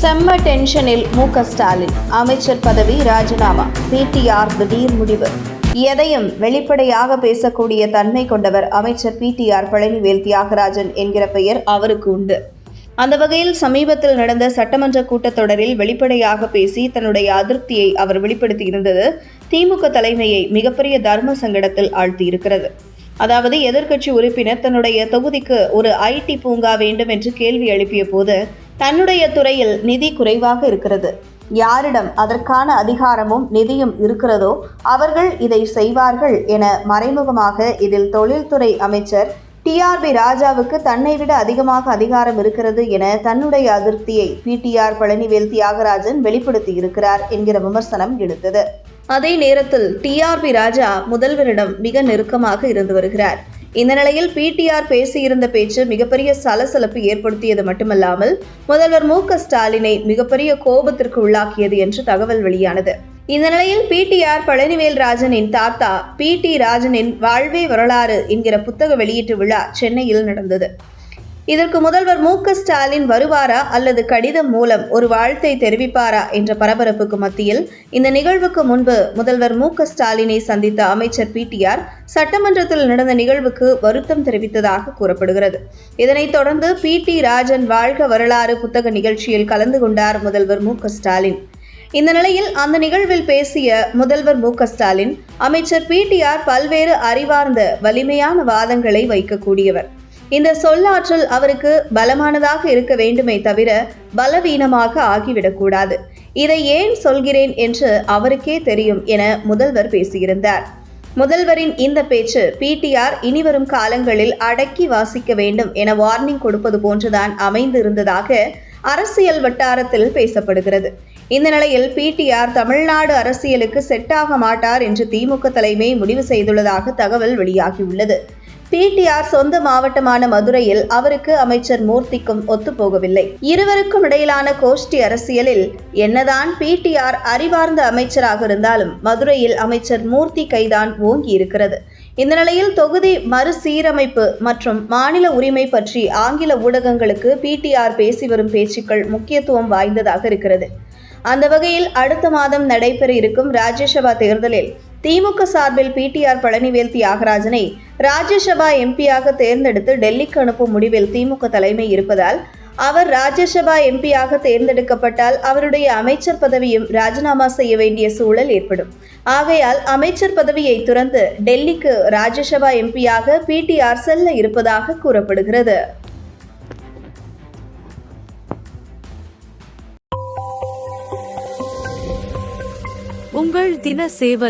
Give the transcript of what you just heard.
செம்ம டென்ஷனில் மு க ஸ்டாலின். அமைச்சர் பதவி ராஜினாமா. பிடிஆர் திடீர் முடிவு. எதையும் வெளிப்படையாக பேசக்கூடிய தன்மை கொண்டவர் அமைச்சர் பிடிஆர் பழனிவேல் தியாகராஜன் என்கிற பெயர் அவருக்கு உண்டு. அந்த வகையில் சமீபத்தில் நடந்த சட்டமன்ற கூட்டத்தொடரில் வெளிப்படையாக பேசி தன்னுடைய அதிருப்தியை அவர் வெளிப்படுத்தியிருந்தது திமுக தலைமையை மிகப்பெரிய தர்ம சங்கடத்தில் ஆழ்த்தியிருக்கிறது. அதாவது எதிர்க்கட்சி உறுப்பினர் தன்னுடைய தொகுதிக்கு ஒரு ஐடி பூங்கா வேண்டும் என்று கேள்வி எழுப்பிய போது தன்னுடைய துறையில் நிதி குறைவாக இருக்கிறது. யாரிடம் அதற்கான அதிகாரமும் நிதியும் இருக்கிறதோ அவர்கள் இதை செய்வார்கள் என மறைமுகமாக இதில் தொழில்துறை அமைச்சர் டிஆர்பி ராஜாவுக்கு தன்னை விட அதிகமாக அதிகாரம் இருக்கிறது என தன்னுடைய அதிருப்தியை பிடிஆர் பழனிவேல் தியாகராஜன் வெளிப்படுத்தியிருக்கிறார் என்கிற விமர்சனம் எடுத்தது அதே நேரத்தில் டிஆர்பி ராஜா முதல்வரிடம் மிக நெருக்கமாக இருந்து வருகிறார். இந்த நிலையில் பிடிஆர் பேசியிருந்த பேச்சு மிகப்பெரிய சலசலப்பு ஏற்படுத்தியது மட்டுமல்லாமல் முதல்வர் மு க ஸ்டாலினை மிகப்பெரிய கோபத்திற்கு உள்ளாக்கியது என்று தகவல் வெளியானது. இந்த நிலையில் பிடிஆர் பழனிவேல் ராஜனின் தாத்தா பி டி ராஜனின் வாழ்வே வரலாறு என்கிற புத்தக வெளியீட்டு விழா சென்னையில் நடந்தது. இதற்கு முதல்வர் மு ஸ்டாலின் வருவாரா அல்லது கடிதம் மூலம் ஒரு வாழ்த்தை தெரிவிப்பாரா என்ற பரபரப்புக்கு மத்தியில் இந்த நிகழ்வுக்கு முன்பு முதல்வர் மு ஸ்டாலினை சந்தித்த அமைச்சர் பிடிஆர் சட்டமன்றத்தில் நடந்த நிகழ்வுக்கு வருத்தம் தெரிவித்ததாக கூறப்படுகிறது. இதனைத் தொடர்ந்து பி டி ராஜன் வாழ்க வரலாறு புத்தக நிகழ்ச்சியில் கலந்து கொண்டார் முதல்வர் மு ஸ்டாலின். இந்த நிலையில் அந்த நிகழ்வில் பேசிய முதல்வர் மு ஸ்டாலின் அமைச்சர் பிடிஆர் பல்வேறு அறிவார்ந்த வலிமையான வாதங்களை வைக்கக்கூடியவர். இந்த சொல்லாற்றல் அவருக்கு பலமானதாக இருக்க வேண்டுமே தவிர பலவீனமாக ஆகிவிடக்கூடாது. இதை ஏன் சொல்கிறேன் என்று அவருக்கே தெரியும் என முதல்வர் பேசியிருந்தார். முதல்வரின் இந்த பேச்சு பிடிஆர் இனிவரும் காலங்களில் அடக்கி வாசிக்க வேண்டும் என வார்னிங் கொடுப்பது போன்றுதான் அமைந்திருந்ததாக அரசியல் வட்டாரத்தில் பேசப்படுகிறது. இந்த நிலையில் பிடிஆர் தமிழ்நாடு அரசியலுக்கு செட்டாக மாட்டார் என்று திமுக தலைமை முடிவு செய்துள்ளதாக தகவல் வெளியாகியுள்ளது. பிடிஆர் சொந்த மாவட்டமான மதுரையில் அவருக்கு அமைச்சர் மூர்த்திக்கும் ஒத்துப்போகவில்லை. இருவருக்கும் இடையிலான கோஷ்டி அரசியலில் என்னதான் பிடிஆர் அறிவார்ந்த அமைச்சராக இருந்தாலும் மதுரையில் அமைச்சர் மூர்த்தி கைதான் ஓங்கி இருக்கிறது. இந்த நிலையில் தொகுதி மறுசீரமைப்பு மற்றும் மாநில உரிமை பற்றி ஆங்கில ஊடகங்களுக்கு பிடிஆர் பேசி வரும் பேச்சுக்கள் முக்கியத்துவம் வாய்ந்ததாக இருக்கிறது. அந்த வகையில் அடுத்த மாதம் நடைபெற இருக்கும் ராஜ்யசபா தேர்தலில் திமுக சார்பில் பிடிஆர் பழனிவேல் தியாகராஜனை ராஜ்யசபா எம்பியாக தேர்ந்தெடுத்து டெல்லிக்கு அனுப்பும் முடிவில் திமுக தலைமை இருப்பதால் அவர் ராஜ்யசபா எம்பியாக தேர்ந்தெடுக்கப்பட்டால் அவருடைய அமைச்சர் பதவியும் ராஜினாமா செய்ய வேண்டிய சூழல் ஏற்படும். ஆகையால் அமைச்சர் பதவியை துறந்து டெல்லிக்கு ராஜ்யசபா எம்பியாக பிடிஆர் செல்ல இருப்பதாக கூறப்படுகிறது. உங்கள் தின சேவல்